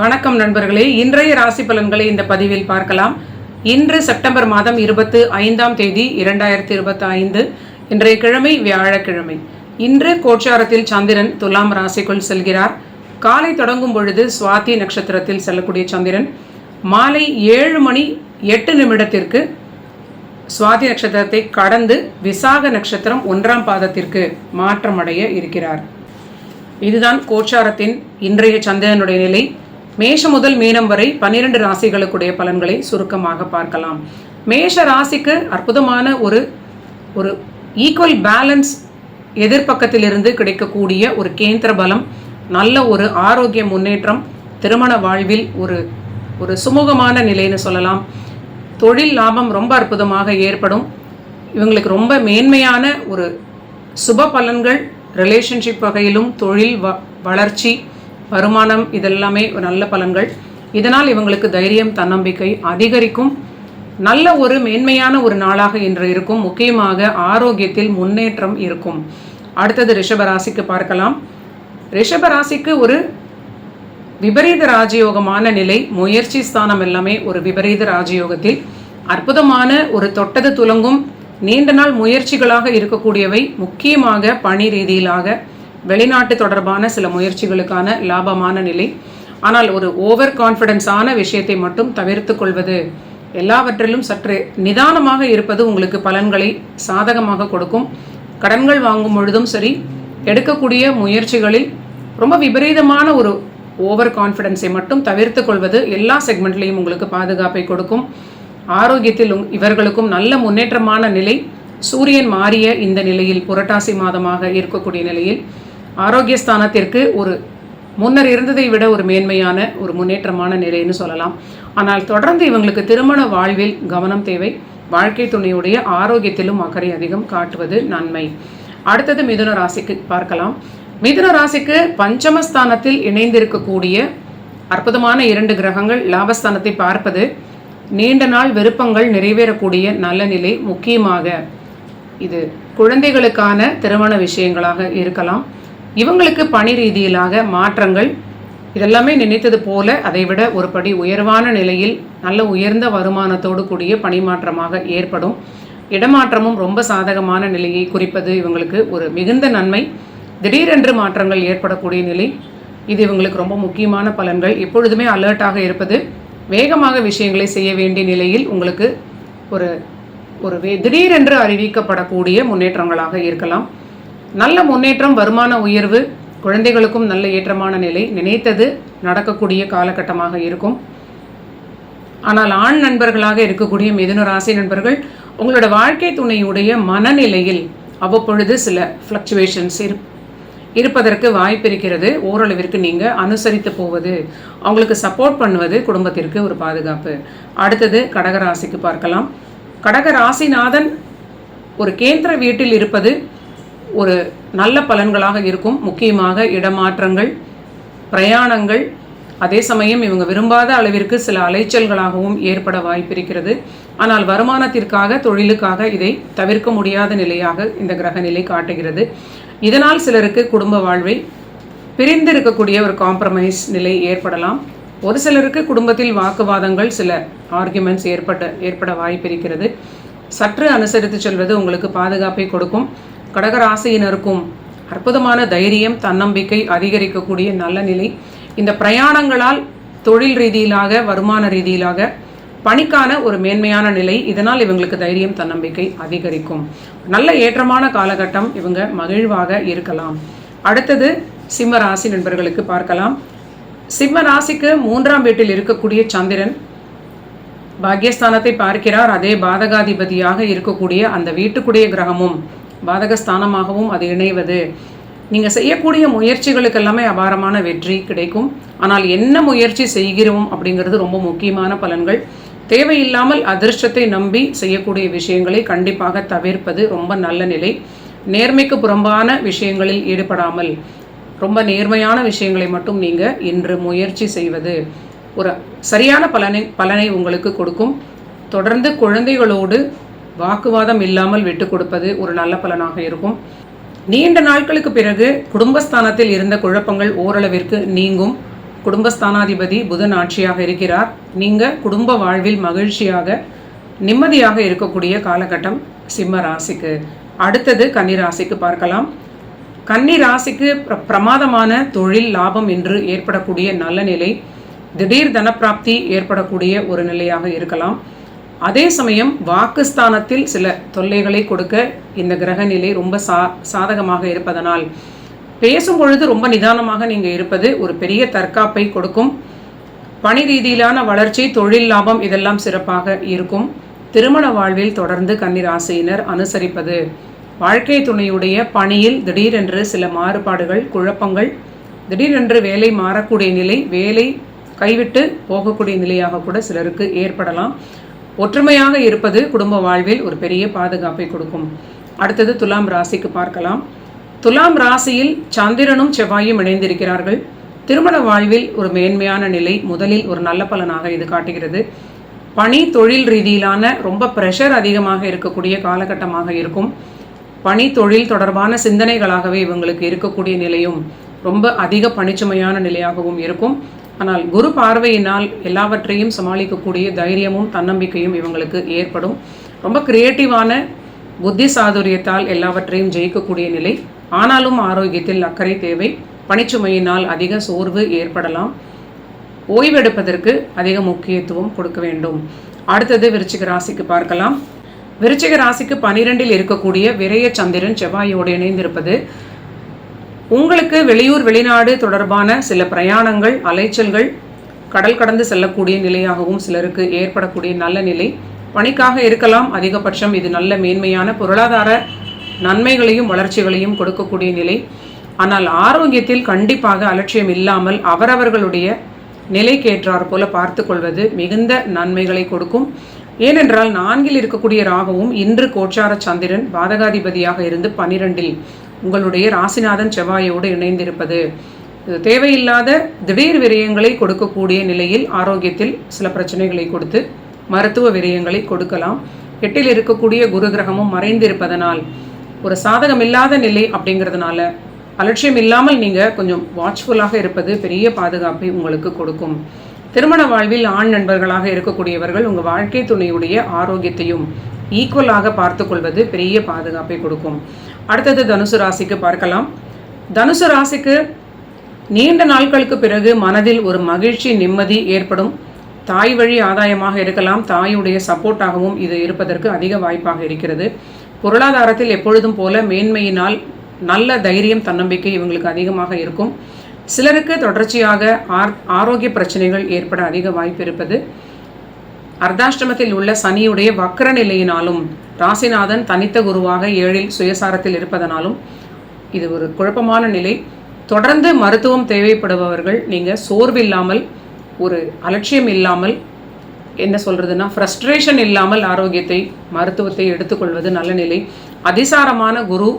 வணக்கம் நண்பர்களே. இன்றைய ராசி பலன்களை இந்த பதிவில் பார்க்கலாம். இன்று செப்டம்பர் மாதம் இருபத்து ஐந்தாம் தேதி இரண்டாயிரத்தி இருபத்தி ஐந்து. இன்றைய கிழமை வியாழக்கிழமை. இன்று கோச்சாரத்தில் சந்திரன் துலாம் ராசிக்குள் செல்கிறார். காலை தொடங்கும் பொழுது சுவாதி நட்சத்திரத்தில் செல்லக்கூடிய சந்திரன். மாலை ஏழு மணி எட்டு நிமிடத்திற்கு சுவாதி நட்சத்திரத்தை கடந்து விசாக நட்சத்திரம் ஒன்றாம் பாதத்திற்கு மாற்றமடைய இருக்கிறார். இதுதான் கோச்சாரத்தின் இன்றைய சந்திரனுடைய நிலை. மேஷம் முதல் மீனம் வரை பன்னிரண்டு ராசிகளுக்குடைய பலன்களை சுருக்கமாக பார்க்கலாம். மேஷ ராசிக்கு அற்புதமான ஒரு ஒரு ஈக்குவல் பேலன்ஸ் எதிர்பக்கத்திலிருந்து கிடைக்கக்கூடிய ஒரு கேந்திர பலம் நல்ல ஒரு ஆரோக்கிய முன்னேற்றம் திருமண வாழ்வில் ஒரு ஒரு சுமூகமான நிலைன்னு சொல்லலாம். தொழில் லாபம் ரொம்ப அற்புதமாக ஏற்படும். இவங்களுக்கு ரொம்ப மேன்மையான ஒரு சுப பலன்கள் ரிலேஷன்ஷிப் வகையிலும் தொழில் வ வளர்ச்சி வருமானம் இதெல்லாமே ஒரு நல்ல பலன்கள். இதனால் இவங்களுக்கு தைரியம் தன்னம்பிக்கை அதிகரிக்கும். நல்ல ஒரு மேன்மையான ஒரு நாளாக இன்று இருக்கும். முக்கியமாக ஆரோக்கியத்தில் முன்னேற்றம் இருக்கும். அடுத்தது ரிஷபராசிக்கு பார்க்கலாம். ரிஷபராசிக்கு ஒரு விபரீத ராஜயோகமான நிலை முயற்சி ஸ்தானம் எல்லாமே ஒரு விபரீத ராஜயோகத்தில். அற்புதமான ஒரு தொட்டது துலங்கும். நீண்ட நாள் முயற்சிகளாக இருக்கக்கூடியவை. முக்கியமாக பணி ரீதியிலாக வெளிநாட்டு தொடர்பான சில முயற்சிகளுக்கான லாபமான நிலை. ஆனால் ஒரு ஓவர் கான்ஃபிடென்ஸான விஷயத்தை மட்டும் தவிர்த்து கொள்வது எல்லாவற்றிலும் சற்று நிதானமாக இருப்பது உங்களுக்கு பலன்களை சாதகமாக கொடுக்கும். கடன்கள் வாங்கும் பொழுதும் சரி எடுக்கக்கூடிய முயற்சிகளில் ரொம்ப விபரீதமான ஒரு ஓவர் கான்ஃபிடென்ஸை மட்டும் தவிர்த்து கொள்வது எல்லா செக்மெண்ட்லேயும் உங்களுக்கு பாதுகாப்பை கொடுக்கும். ஆரோக்கியத்தில் இவர்களுக்கும் நல்ல முன்னேற்றமான நிலை. சூரியன் மாறிய இந்த நிலையில் புரட்டாசி மாதமாக இருக்கக்கூடிய நிலையில் ஆரோக்கியஸ்தானத்திற்கு ஒரு முன்னர் இருந்ததை விட ஒரு மேன்மையான ஒரு முன்னேற்றமான நிலைன்னு சொல்லலாம். ஆனால் தொடர்ந்து இவங்களுக்கு திருமண வாழ்வில் கவனம் தேவை. வாழ்க்கை துணையுடைய ஆரோக்கியத்திலும் அக்கறை அதிகம் காட்டுவது நன்மை. அடுத்தது மிதுன ராசிக்கு பார்க்கலாம். மிதுன ராசிக்கு பஞ்சமஸ்தானத்தில் இணைந்திருக்கக்கூடிய அற்புதமான இரண்டு கிரகங்கள் லாபஸ்தானத்தை பார்ப்பது நீண்ட நாள் விருப்பங்கள் நிறைவேறக்கூடிய நல்ல நிலை. முக்கியமாக இது குழந்தைகளுக்கான திருமண விஷயங்களாக இருக்கலாம். இவங்களுக்கு பணி ரீதியிலாக மாற்றங்கள் இதெல்லாமே நினைத்தது போல அதைவிட ஒரு படி உயர்வான நிலையில் நல்ல உயர்ந்த வருமானத்தோடு கூடிய பணிமாற்றமாக ஏற்படும். இடமாற்றமும் ரொம்ப சாதகமான நிலையை குறிப்பது இவங்களுக்கு ஒரு மிகுந்த நன்மை. திடீரென்று மாற்றங்கள் ஏற்படக்கூடிய நிலை. இது இவங்களுக்கு ரொம்ப முக்கியமான பலன்கள். எப்பொழுதுமே அலர்ட்டாக இருப்பது. வேகமாக விஷயங்களை செய்ய வேண்டிய நிலையில் உங்களுக்கு ஒரு ஒரு வே திடீரென்று அறிவிக்கப்படக்கூடிய முன்னேற்றங்களாக இருக்கலாம். நல்ல முன்னேற்றம் வருமான உயர்வு குழந்தைகளுக்கும் நல்ல ஏற்றமான நிலை நினைத்தது நடக்கக்கூடிய காலகட்டமாக இருக்கும். ஆனால் ஆண் நண்பர்களாக இருக்கக்கூடிய மிதுன ராசி நண்பர்கள் உங்களோட வாழ்க்கை துணையுடைய மனநிலையில் அவ்வப்பொழுது சில ஃப்ளக்சுவேஷன்ஸ் இரு இருப்பதற்கு வாய்ப்பு இருக்கிறது. ஓரளவிற்கு நீங்கள் அனுசரித்து போவது அவங்களுக்கு சப்போர்ட் பண்ணுவது குடும்பத்திற்கு ஒரு பாதுகாப்பு. அடுத்தது கடகராசிக்கு பார்க்கலாம். கடகராசிநாதன் ஒரு கேந்திர வீட்டில் இருப்பது ஒரு நல்ல பலன்களாக இருக்கும். முக்கியமாக இடமாற்றங்கள் பிரயாணங்கள். அதே சமயம் இவங்க விரும்பாத அளவிற்கு சில அலைச்சல்களாகவும் ஏற்பட வாய்ப்பிருக்கிறது. ஆனால் வருமானத்திற்காக தொழிலுக்காக இதை தவிர்க்க முடியாத நிலையாக இந்த கிரக நிலை காட்டுகிறது. இதனால் சிலருக்கு குடும்ப வாழ்வில் பிரிந்து இருக்கக்கூடிய ஒரு காம்ப்ரமைஸ் நிலை ஏற்படலாம். ஒரு சிலருக்கு குடும்பத்தில் வாக்குவாதங்கள் சில ஆர்குமெண்ட்ஸ் ஏற்பட்ட ஏற்பட வாய்ப்பிருக்கிறது. சற்று அனுசரித்து செல்வது உங்களுக்கு பாதுகாப்பை கொடுக்கும். கடகராசியினருக்கும் அற்புதமான தைரியம் தன்னம்பிக்கை அதிகரிக்கக்கூடிய நல்ல நிலை. இந்த பிரயாணங்களால் தொழில் ரீதியிலாக வருமான ரீதியிலாக பணிக்கான ஒரு மேன்மையான நிலை. இதனால் இவங்களுக்கு தைரியம் தன்னம்பிக்கை அதிகரிக்கும். நல்ல ஏற்றமான காலகட்டம் இவங்க மகிழ்வாக இருக்கலாம். அடுத்தது சிம்ம ராசி நண்பர்களுக்கு பார்க்கலாம். சிம்ம ராசிக்கு மூன்றாம் வீட்டில் இருக்கக்கூடிய சந்திரன் பாக்யஸ்தானத்தை பார்க்கிறார். அதே பாதகாதிபதியாக இருக்கக்கூடிய அந்த வீட்டுக்குடைய கிரகமும் பாதகஸ்தானமாகவும் அது இணைவது. நீங்கள் செய்யக்கூடிய முயற்சிகளுக்கு எல்லாமே அபாரமான வெற்றி கிடைக்கும். ஆனால் என்ன முயற்சி செய்கிறோம் அப்படிங்கிறது ரொம்ப முக்கியமான பலன்கள். தேவையில்லாமல் அதிர்ஷ்டத்தை நம்பி செய்யக்கூடிய விஷயங்களை கண்டிப்பாக தவிர்ப்பது ரொம்ப நல்ல நிலை. நேர்மைக்கு புறம்பான விஷயங்களில் ஈடுபடாமல் ரொம்ப நேர்மையான விஷயங்களை மட்டும் நீங்கள் இன்று முயற்சி செய்வது ஒரு சரியான பலனை பலனை உங்களுக்கு கொடுக்கும். தொடர்ந்து குழந்தைகளோடு வாக்குவாதம் இல்லாமல் விட்டு கொடுப்பது ஒரு நல்ல பலனாக இருக்கும். நீண்ட நாட்களுக்கு பிறகு குடும்பஸ்தானத்தில் இருந்த குழப்பங்கள் ஓரளவிற்கு நீங்கும். குடும்பஸ்தானாதிபதி புதன் ஆட்சியாக இருக்கிறார். நீங்கள் குடும்ப வாழ்வில் மகிழ்ச்சியாக நிம்மதியாக இருக்கக்கூடிய காலகட்டம் சிம்ம ராசிக்கு. அடுத்தது கன்னி ராசிக்கு பார்க்கலாம். கன்னி ராசிக்கு பிர பிரமாதமான தொழில் லாபம் என்று ஏற்படக்கூடிய நல்ல நிலை. திடீர் தனப்பிராப்தி ஏற்படக்கூடிய ஒரு நிலையாக இருக்கலாம். அதே சமயம் வாக்குஸ்தானத்தில் சில தொல்லைகளை கொடுக்க இந்த கிரக நிலை ரொம்ப சா சாதகமாக இருப்பதனால் பேசும் பொழுது ரொம்ப நிதானமாக நீங்கள் இருப்பது ஒரு பெரிய தற்காப்பை கொடுக்கும். பணி ரீதியிலான வளர்ச்சி தொழில் லாபம் இதெல்லாம் சிறப்பாக இருக்கும். திருமண வாழ்வில் தொடர்ந்து கன்னிராசியினர் அனுசரிப்பது. வாழ்க்கை துணையுடைய பணியில் திடீரென்று சில மாறுபாடுகள் குழப்பங்கள் திடீரென்று வேலை மாறக்கூடிய நிலை வேலை கைவிட்டு போகக்கூடிய நிலையாக கூட சிலருக்கு ஏற்படலாம். ஒற்றுமையாக இருப்பது குடும்ப வாழ்வில் ஒரு பெரிய பாதுகாப்பை கொடுக்கும். அடுத்தது துலாம் ராசிக்கு பார்க்கலாம். துலாம் ராசியில் சந்திரனும் செவ்வாயும் இணைந்திருக்கிறார்கள். திருமண வாழ்வில் ஒரு மேன்மையான நிலை முதலில் ஒரு நல்ல பலனாக இது காட்டுகிறது. பணி தொழில் ரீதியிலான ரொம்ப ப்ரெஷர் அதிகமாக இருக்கக்கூடிய காலகட்டமாக இருக்கும். பணி தொழில் தொடர்பான சிந்தனைகளாகவே இவங்களுக்கு இருக்கக்கூடிய நிலையும் ரொம்ப அதிக பணிச்சுமையான நிலையாகவும் இருக்கும். ஆனால் குரு பார்வையினால் எல்லாவற்றையும் சமாளிக்கக்கூடிய தைரியமும் தன்னம்பிக்கையும் இவங்களுக்கு ஏற்படும். ரொம்ப கிரியேட்டிவான புத்தி சாதுரியத்தால் எல்லாவற்றையும் ஜெயிக்கக்கூடிய நிலை. ஆனாலும் ஆரோக்கியத்தில் அக்கறை தேவை பணிச்சுமையினால் அதிக சோர்வு ஏற்படலாம். ஓய்வெடுப்பதற்கு அதிக முக்கியத்துவம் கொடுக்க வேண்டும். அடுத்தது விருச்சிக ராசிக்கு பார்க்கலாம். விருச்சிக ராசிக்கு பனிரெண்டில் இருக்கக்கூடிய விரைய சந்திரன் செவ்வாயோடு இணைந்திருப்பது உங்களுக்கு வெளியூர் வெளிநாடு தொடர்பான சில பிரயாணங்கள் அலைச்சல்கள் கடல் கடந்து செல்லக்கூடிய நிலையாகவும் சிலருக்கு ஏற்படக்கூடிய நல்ல நிலை. பணிக்காக இருக்கலாம் அதிகபட்சம் இது நல்ல மேன்மையான பொருளாதார நன்மைகளையும் வளர்ச்சிகளையும் கொடுக்கக்கூடிய நிலை. ஆனால் ஆரோக்கியத்தில் கண்டிப்பாக அலட்சியம் இல்லாமல் அவரவர்களுடைய நிலைக்கேற்றார் போல பார்த்து கொள்வது மிகுந்த நன்மைகளை கொடுக்கும். ஏனென்றால் நான்கில் இருக்கக்கூடிய ராகவும் இன்று கோச்சார சந்திரன் பாதகாதிபதியாக இருந்து பனிரெண்டில் உங்களுடைய ராசிநாதன் செவ்வாயோடு இணைந்திருப்பது. தேவையில்லாத திடீர் விரயங்களை கொடுக்கக்கூடிய நிலையில் ஆரோக்கியத்தில் சில பிரச்சனைகளை கொடுத்து மருத்துவ விரயங்களை கொடுக்கலாம். எட்டில் இருக்கக்கூடிய குரு கிரகமும் மறைந்திருப்பதனால் ஒரு சாதகமில்லாத நிலை அப்படிங்கிறதுனால அலட்சியம் இல்லாமல் நீங்கள் கொஞ்சம் வாட்ச்ஃபுல்லாக இருப்பது பெரிய பாதுகாப்பை உங்களுக்கு கொடுக்கும். திருமண வாழ்வில் ஆண் நண்பர்களாக இருக்கக்கூடியவர்கள் உங்கள் வாழ்க்கை துணையுடைய ஆரோக்கியத்தையும் ஈக்குவலாக பார்த்து கொள்வது பெரிய பாதுகாப்பை கொடுக்கும். அடுத்தது தனுசு ராசிக்கு பார்க்கலாம். தனுசு ராசிக்கு நீண்ட நாட்களுக்கு பிறகு மனதில் ஒரு மகிழ்ச்சி நிம்மதி ஏற்படும். தாய் வழி ஆதாயமாக இருக்கலாம். தாயுடைய சப்போர்ட்டாகவும் இது இருப்பதற்கு அதிக வாய்ப்பாக இருக்கிறது. பொருளாதாரத்தில் எப்பொழுதும் போல மேன்மையினால் நல்ல தைரியம் தன்னம்பிக்கை இவங்களுக்கு அதிகமாக இருக்கும். சிலருக்கு தொடர்ச்சியாக ஆர் ஆரோக்கிய பிரச்சனைகள் ஏற்பட அதிக வாய்ப்பு இருப்பது. அர்த்தாஷ்டமத்தில் உள்ள சனியுடைய வக்கர நிலையினாலும் ராசிநாதன் தனித்த குருவாக ஏழில் சுயசாரத்தில் இருப்பதனாலும் இது ஒரு குழப்பமான நிலை. தொடர்ந்து மருத்துவம் தேவைப்படுபவர்கள் நீங்கள் சோர்வில்லாமல் ஒரு அலட்சியம் இல்லாமல் என்ன சொல்கிறதுனா ஃப்ரஸ்ட்ரேஷன் இல்லாமல் ஆரோக்கியத்தை மருத்துவத்தை எடுத்துக்கொள்வது நல்ல நிலை. அதிசாரமான குரு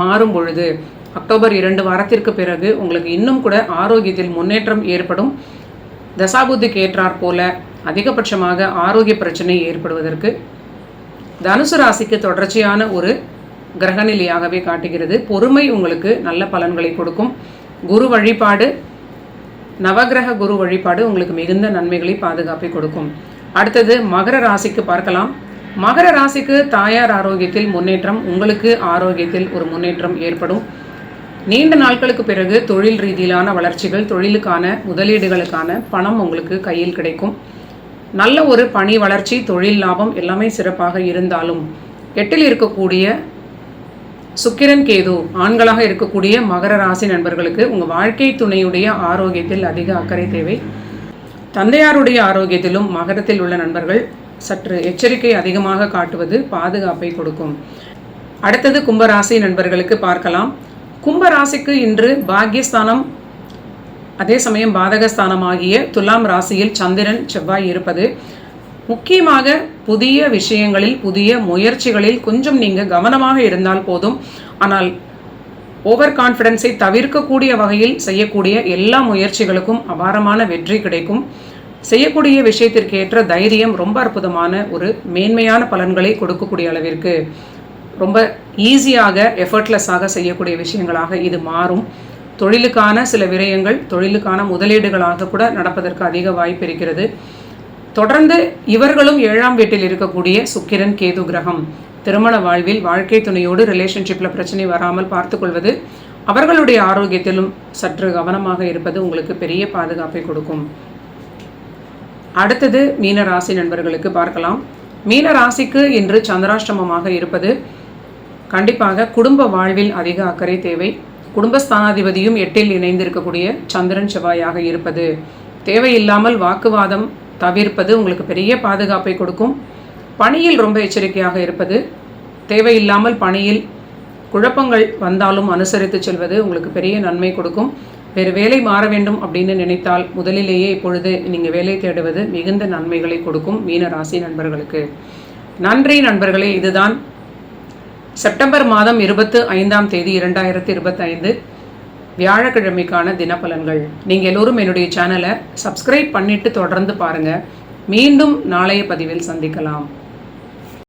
மாறும் பொழுது அக்டோபர் இரண்டு வாரத்திற்கு பிறகு உங்களுக்கு இன்னும் கூட ஆரோக்கியத்தில் முன்னேற்றம் ஏற்படும். தசாபுத்திக்கு ஏற்றாற் போல அதிகபட்சமாக ஆரோக்கிய பிரச்சனை ஏற்படுவதற்கு தனுசு ராசிக்கு தொடர்ச்சியான ஒரு கிரகநிலையாகவே காட்டுகிறது. பொறுமை உங்களுக்கு நல்ல பலன்களை கொடுக்கும். குரு வழிபாடு நவகிரக குரு வழிபாடு உங்களுக்கு மிகுந்த நன்மைகளை பாதுகாப்பை கொடுக்கும். அடுத்தது மகர ராசிக்கு பார்க்கலாம். மகர ராசிக்கு தாயார் ஆரோக்கியத்தில் முன்னேற்றம் உங்களுக்கு ஆரோக்கியத்தில் ஒரு முன்னேற்றம் ஏற்படும். நீண்ட நாட்களுக்கு பிறகு தொழில் ரீதியிலான வளர்ச்சிகள் தொழிலுக்கான முதலீடுகளுக்கான பணம் உங்களுக்கு கையில் கிடைக்கும். நல்ல ஒரு பணி வளர்ச்சி தொழில் லாபம் எல்லாமே சிறப்பாக இருந்தாலும் எட்டில் இருக்கக்கூடிய சுக்கிரன் கேது ஆண்களாக இருக்கக்கூடிய மகர ராசி நண்பர்களுக்கு உங்கள் வாழ்க்கை துணையுடைய ஆரோக்கியத்தில் அதிக அக்கறை தேவை. தந்தையாருடைய ஆரோக்கியத்திலும் மகரத்தில் உள்ள நண்பர்கள் சற்று எச்சரிக்கை அதிகமாக காட்டுவது பாதுகாப்பை கொடுக்கும். அடுத்தது கும்பராசி நண்பர்களுக்கு பார்க்கலாம். கும்பராசிக்கு இன்று பாக்யஸ்தானம் அதே சமயம் பாதகஸ்தானமாகிய துலாம் ராசியில் சந்திரன் செவ்வாய் இருப்பது முக்கியமாக புதிய விஷயங்களில் புதிய முயற்சிகளில் கொஞ்சம் நீங்கள் கவனமாக இருந்தால் போதும். ஆனால் ஓவர் கான்ஃபிடென்ஸை தவிர்க்கக்கூடிய வகையில் செய்யக்கூடிய எல்லா முயற்சிகளுக்கும் அபாரமான வெற்றி கிடைக்கும். செய்யக்கூடிய விஷயத்திற்கேற்ற தைரியம் ரொம்ப அற்புதமான ஒரு மேன்மையான பலன்களை கொடுக்கக்கூடிய அளவிற்கு ரொம்ப ஈஸியாக எஃபர்ட்லெஸ்ஸாக செய்யக்கூடிய விஷயங்களாக இது மாறும். தொழிலுக்கான சில விரயங்கள் தொழிலுக்கான முதலீடுகளாக கூட நடப்பதற்கு அதிக வாய்ப்பு இருக்கிறது. தொடர்ந்து இவர்களும் ஏழாம் வீட்டில் இருக்கக்கூடிய சுக்கிரன் கேது கிரகம் திருமண வாழ்வில் வாழ்க்கை துணையோடு ரிலேஷன்ஷிப்பில் பிரச்சனை வராமல் பார்த்துக்கொள்வது அவர்களுடைய ஆரோக்கியத்திலும் சற்று கவனமாக இருப்பது உங்களுக்கு பெரிய பாதுகாப்பை கொடுக்கும். அடுத்தது மீன ராசி நண்பர்களுக்கு பார்க்கலாம். மீன ராசிக்கு இன்று சந்திராஷ்டமமாக இருப்பது கண்டிப்பாக குடும்ப வாழ்வில் அதிக அக்கறை தேவை. குடும்பஸ்தானாதிபதியும் எட்டில் இணைந்திருக்கக்கூடிய சந்திரன் செவ்வாயாக இருப்பது. தேவையில்லாமல் வாக்குவாதம் தவிர்ப்பது உங்களுக்கு பெரிய பாதுகாப்பை கொடுக்கும். பணியில் ரொம்ப எச்சரிக்கையாக இருப்பது. தேவையில்லாமல் பணியில் குழப்பங்கள் வந்தாலும் அனுசரித்து செல்வது உங்களுக்கு பெரிய நன்மை கொடுக்கும். வேறு வேலை மாற வேண்டும் அப்படின்னு நினைத்தால் முதலிலேயே இப்பொழுது நீங்கள் வேலை தேடுவது மிகுந்த நன்மைகளை கொடுக்கும் மீன ராசி நண்பர்களுக்கு. நன்றி நண்பர்களே இதுதான் செப்டம்பர் மாதம் இருபத்து ஐந்தாம் தேதி இரண்டாயிரத்தி இருபத்தைந்து வியாழக்கிழமைக்கான தினப்பலன்கள். நீங்கள் எல்லோரும் என்னுடைய சேனலை சப்ஸ்கிரைப் பண்ணிட்டு தொடர்ந்து பாருங்கள் மீண்டும் நாளைய பதிவில் சந்திக்கலாம்.